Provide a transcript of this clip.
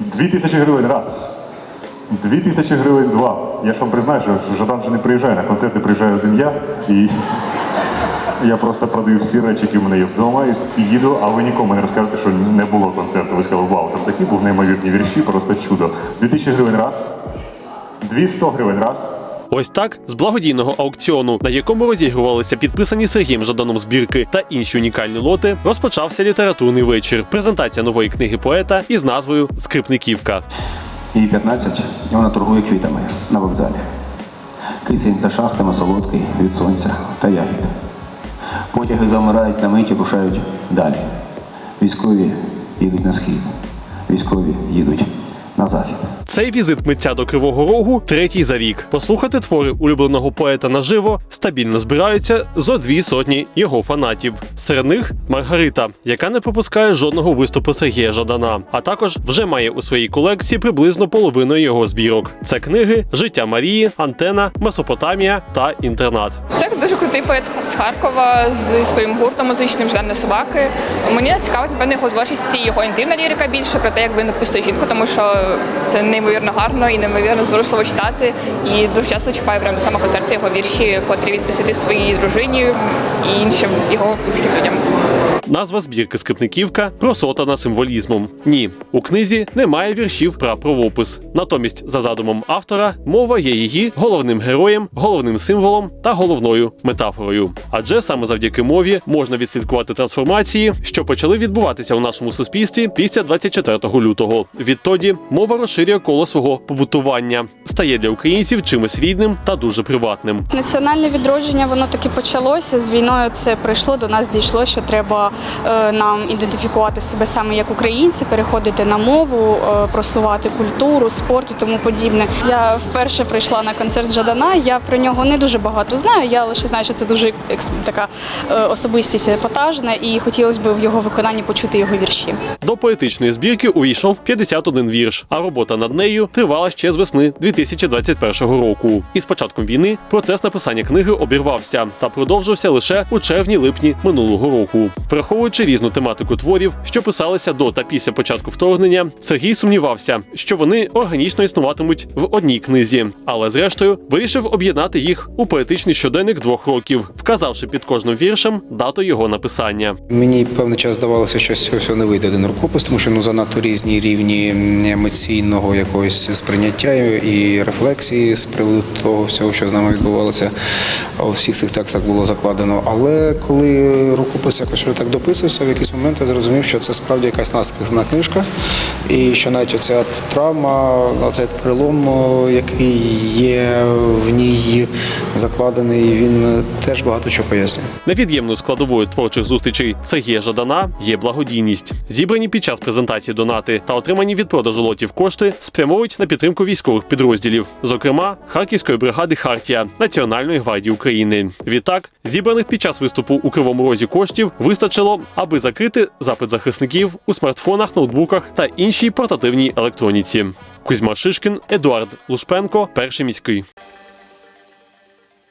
Дві тисячі гривень раз. Дві тисячі гривень два. Я ж вам признаю, що Жадан вже не приїжджає на концерти, приїжджаю один я і я просто продаю всі речі, які в мене є вдома, і їду, а ви нікому не розкажете, що не було концерту. Ви сказали, вау, там такі був неймовірні вірші, просто чудо. Дві тисячі гривень раз, дві сто гривень раз. Ось так з благодійного аукціону, на якому розігрувалися підписані Сергієм Жаданом збірки та інші унікальні лоти, розпочався літературний вечір. Презентація нової книги поета із назвою Скрипниківка. Їй 15, і вона торгує квітами на вокзалі. Кисень за шахтами солодкий від сонця та ягід. Потяги замирають на миті, рушають далі. Військові їдуть на схід, військові їдуть на захід. Цей візит митця до Кривого Рогу третій за рік. Послухати твори улюбленого поета наживо стабільно збираються зо дві сотні його фанатів. Серед них Маргарита, яка не пропускає жодного виступу Сергія Жадана, а також вже має у своїй колекції приблизно половину його збірок. Це книги Життя Марії, Антена, Месопотамія та Інтернат. Це дуже крутий поет з Харкова зі своїм гуртом музичним «Ждане собаки. Мені цікавить, напевно, його творчість і його інтимна лірика більше про те, як він описує жінку, тому що це неймовірно гарно і неймовірно зворушливо читати. І дуже часто чіпаю прямо до самого серця його вірші, котрі він посвятив своїй дружині і іншим його близьким людям. Назва збірки скрипниківка просотана символізмом. Ні, у книзі немає віршів про правопис. Натомість, за задумом автора, мова є її головним героєм, головним символом та головною метафорою. Адже саме завдяки мові можна відслідкувати трансформації, що почали відбуватися у нашому суспільстві після 24 лютого. Відтоді мова розширює коло свого побутування, стає для українців чимось рідним та дуже приватним. Національне відродження воно таки почалося з війною. Це прийшло до нас, дійшло, що треба е, нам ідентифікувати себе саме як українці, переходити на мову, е, просувати культуру, спорт і тому подібне. Я вперше прийшла на концерт Жадана. Я про нього не дуже багато знаю. Я лише знаю, що це дуже така е, особистість епатажна, і хотілося б в його виконанні почути його вірші. До поетичної збірки увійшов 51 вірш, а робота над нею тривала ще з весни 2021 року. І з початком війни процес написання книги обірвався та продовжився лише у червні-липні минулого року. Враховуючи різну тематику творів, що писалися до та після початку вторгнення, Сергій сумнівався, що вони органічно існуватимуть в одній книзі, але зрештою вирішив об'єднати їх у поетичний щоденник двох років, вказавши під кожним віршем дату його написання. Мені певний час здавалося, що всього не вийде один рукопис, тому що ну занадто різні рівні емоційного якогось сприйняття і рефлексії з приводу того всього, що з нами відбувалося. У всіх цих текстах було закладено. Але коли рукопис якось так дописувався, в якийсь момент я зрозумів, що це справді якась наскізна книжка, і що навіть оця травма, оцей перелом, о, який є в ній закладений, він теж багато чого пояснює. Невід'ємною складовою творчих зустрічей Сергія Жадана є благодійність. Зібрані під час презентації донати та отримані від продажу лотів кошти спрямовують на підтримку військових підрозділів, зокрема Харківської бригади Хартія Національної гвардії України. Відтак, зібраних під час виступу у Кривому Розі коштів вистачило, аби закрити запит захисників у смартфонах, ноутбуках та іншій портативній електроніці. Кузьма Шишкін, Едуард Лушпенко, перший міський.